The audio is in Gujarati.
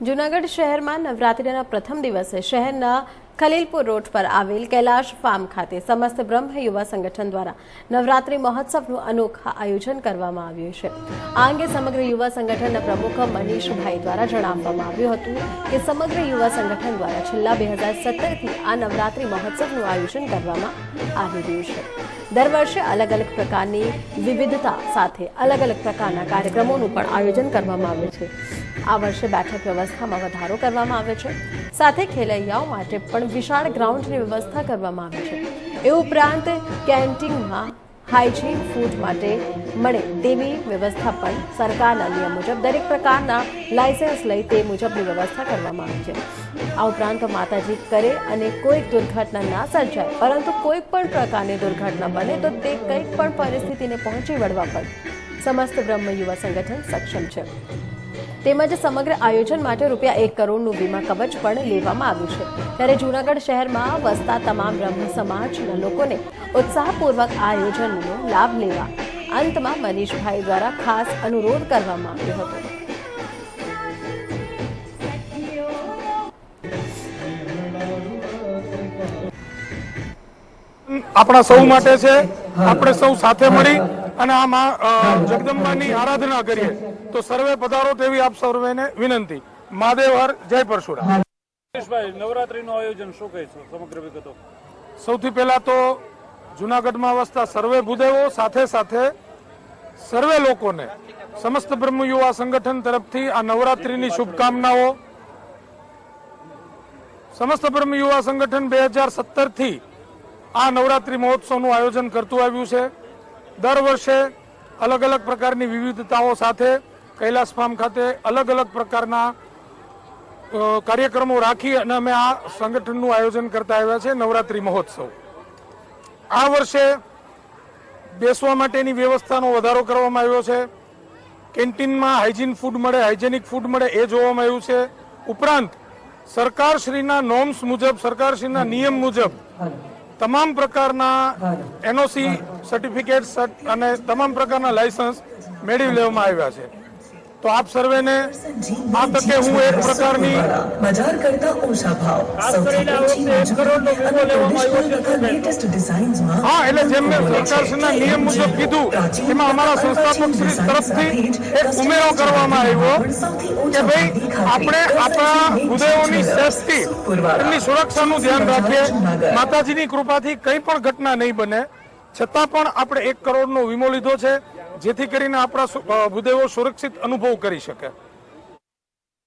જૂનાગઢ શહેરમાં નવરાત્રિના પ્રથમ દિવસે શહેરના ખલીલપુર રોડ પર આવેલ કૈલાશ ફાર્મ ખાતે સમસ્ત બ્રહ્મ યુવા સંગઠન દ્વારા નવરાત્રિ મહોત્સવનું અનોખા આયોજન કરવામાં આવ્યું છે. આ અંગે સમગ્ર યુવા સંગઠનના પ્રમુખ મનીષભાઈ દ્વારા જણાવવામાં આવ્યું હતું કે સમગ્ર યુવા સંગઠન દ્વારા છેલ્લા બે હજાર સત્તરથી આ નવરાત્રિ મહોત્સવનું આયોજન કરવામાં આવી રહ્યું છે. દર વર્ષે અલગ અલગ પ્રકારની વિવિધતા સાથે અલગ અલગ પ્રકારના કાર્યક્રમોનું પણ આયોજન કરવામાં આવે છે. આ વર્ષે બેઠક વ્યવસ્થામાં વધારો કરવામાં આવ્યો છે. સાથે ખેલૈયાઓ માટે પણ વિશાળ ગ્રાઉન્ડની વ્યવસ્થા કરવામાં આવી છે. એ ઉપરાંત કેન્ટીનમાં હાઇજીન ફૂડ માટે મળે તેવી વ્યવસ્થા પણ સરકારના નિયમ મુજબ દરેક પ્રકારના લાયસન્સ લઈ તે મુજબની વ્યવસ્થા કરવામાં આવી છે. આ ઉપરાંત માતાજી કરે અને કોઈક દુર્ઘટના ના સર્જાય, પરંતુ કોઈ પણ પ્રકારની દુર્ઘટના બને તો તે કંઈક પણ પરિસ્થિતિને પહોંચી વળવા પર સમસ્ત બ્રહ્મ યુવા સંગઠન સક્ષમ છે. તેમજ સમગ્ર આયોજન માટે રૂપિયા એક કરોડનું વીમા કવચ પણ લેવામાં આવ્યું છે. ત્યારે જૂનાગઢ શહેરમાં વસતા તમામ બ્રહ્મ સમાજના લોકોને ઉત્સાહપૂર્વક આ આયોજનનો લાભ લેવા અંતમાં મનીષભાઈ દ્વારા ખાસ અનુરોધ કરવામાં આવ્યો હતો. આપણા સૌ માટે છે. આપણે સૌ સાથે મળી અને આ માં જગદંબાની આરાધના કરીએ. તો સર્વે પધારો તેવી આપ સર્વેને વિનંતી. મહાદેવ જય પરશુરામ. નવરાત્રીનું આયોજન શું કહે છે સમગ્ર વિગતો? સૌથી પહેલા તો જુનાગઢમાં વસતા સર્વે ભૂદેવો સાથે સાથે સર્વે લોકોને સમસ્ત બ્રહ્મ યુવા સંગઠન તરફથી આ નવરાત્રીની શુભકામનાઓ. સમસ્ત બ્રહ્મ યુવા સંગઠન બે હજાર સત્તરથી આ નવરાત્રી મહોત્સવનું આયોજન કરતું આવ્યું છે. દર વર્ષે અલગ અલગ પ્રકારની વિવિધતાઓ સાથે કૈલાસ ફાર્મ ખાતે અલગ અલગ પ્રકારના કાર્યક્રમો રાખી અને અમે આ સંગઠનનું આયોજન કરતા આવ્યા છે, નવરાત્રી મહોત્સવ. આ વર્ષે બેસવા માટેની વ્યવસ્થાનો વધારો કરવામાં આવ્યો છે. કેન્ટીનમાં હાઇજીન ફૂડ મળે, હાઇજેનિક ફૂડ મળે, એ જોવામાં આવ્યું છે. ઉપરાંત, સરકારશ્રીના નોર્મ્સ મુજબ, સરકારશ્રીના નિયમ મુજબ તમામ પ્રકારના એનઓસી સર્ટિફિકેટ અને તમામ પ્રકારના લાયસન્સ મેળવી લેવામાં આવ્યા છે. તો આપ સર્વેને આ તકે હું એક પ્રકારની બજાર કરતા ઓછા ભાવ હા એટલે જેમ મેં સરકારશ્રીના નિયમ મુજબ કીધું એમાં અમારા સંસ્થાપક શ્રી તરફથી એક ઉમેરો કરવામાં આવ્યો કે ભાઈ આપણે આપણા હૃદયોની સેફટી એમની સુરક્ષાનું ધ્યાન રાખીએ. માતાજીની કૃપાથી કંઈ પણ ઘટના નહીં બને. છતાં પણ આપણે એક કરોડનો વીમો લીધો છે. જેથી કરીને આપણા ભૂદેવો સુરક્ષિત અનુભવ કરી શકે.